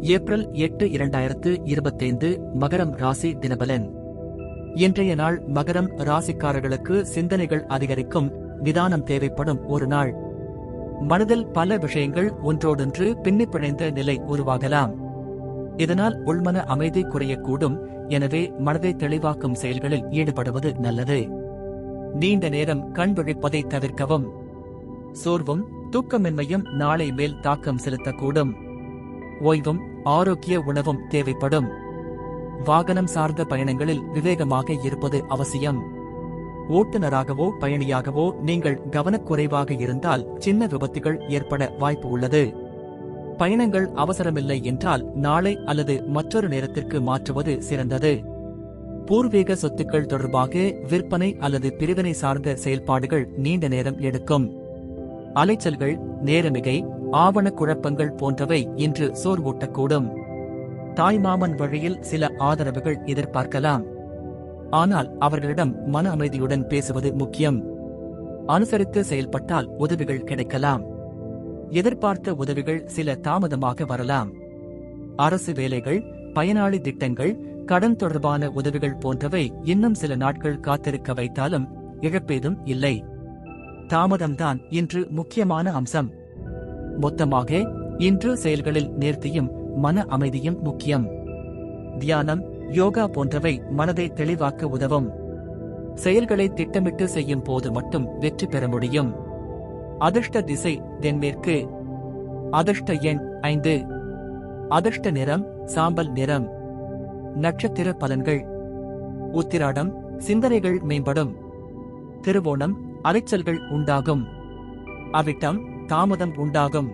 April எட்டு இரண்டாயிரத்து இருபத்தைந்து மகரம் ராசி தினபலன். இன்றைய நாள் மகரம் ராசிக்காரர்களுக்கு சிந்தனைகள் அதிகரிக்கும் நிதானம் தேவைப்படும் ஒரு நாள். மனதில் பல விஷயங்கள் ஒன்றோடொன்று பின்னிப்பிணைந்த நிலை உருவாகலாம். இதனால் உள்மன அமைதி குறையக்கூடும் எனவே மனதை தெளிவாக்கும் செயல்களில் ஈடுபடுவது நல்லது. நீண்ட நேரம் கண் விழிப்பதை தவிர்க்கவும். சோர்வும் தூக்கமின்மையும் நாளை மேல் தாக்கம் செலுத்தக்கூடும். ஓய்வும் ஆரோக்கிய உணவும் தேவைப்படும். வாகனம் சார்ந்த பயணங்களில் விவேகமாக இருப்பது அவசியம். ஓட்டுநராகவோ பயணியாகவோ நீங்கள் கவனக்குறைவாக இருந்தால் சின்ன விபத்துகள் ஏற்பட வாய்ப்பு உள்ளது. பயணங்கள் அவசரமில்லை என்றால் நாளை அல்லது மற்றொரு நேரத்திற்கு மாற்றுவது சிறந்தது. பூர்வீக சொத்துக்கள் தொடர்பாக விற்பனை அல்லது பிரிவினை சார்ந்த செயல்பாடுகள் நீண்ட நேரம் எடுக்கும். அலைச்சல்கள் நேரமிகை ஆவண குழப்பங்கள் போன்றவை இன்று சோர்வூட்டக்கூடும் தாய்மாமன் வழியில் சில ஆதரவுகள் எதிர்பார்க்கலாம். ஆனால் அவர்களிடம் மன அமைதியுடன் பேசுவது முக்கியம். அனுசரித்து செயல்பட்டால் உதவிகள் கிடைக்கலாம். எதிர்பார்த்த உதவிகள் சில தாமதமாக வரலாம். அரசு வேலைகள் பயனாளி திட்டங்கள் கடன் தொடர்பான உதவிகள் போன்றவை இன்னும் சில நாட்கள் காத்திருக்க வைத்தாலும் இழப்பேதும் இல்லை. தாமதம்தான் இன்று முக்கியமான அம்சம். மொத்தமாக இன்று செயல்களில் நேர்த்தியும் மன அமைதியும் முக்கியம். தியானம் யோகா போன்றவை மனதை தெளிவாக்க உதவும். செயல்களை திட்டமிட்டு செய்யும் போது மட்டும் வெற்றி பெற முடியும். அதிர்ஷ்ட திசை தென்மேற்கு. அதிர்ஷ்ட எண் ஐந்து. அதிர்ஷ்ட நிறம் சாம்பல் நிறம். நட்சத்திர பலன்கள். உத்திராடம் சிந்தனைகள் மேம்படும். திருவோணம் அலைச்சல்கள் உண்டாகும். அவிட்டம் தாமதம் உண்டாகும்.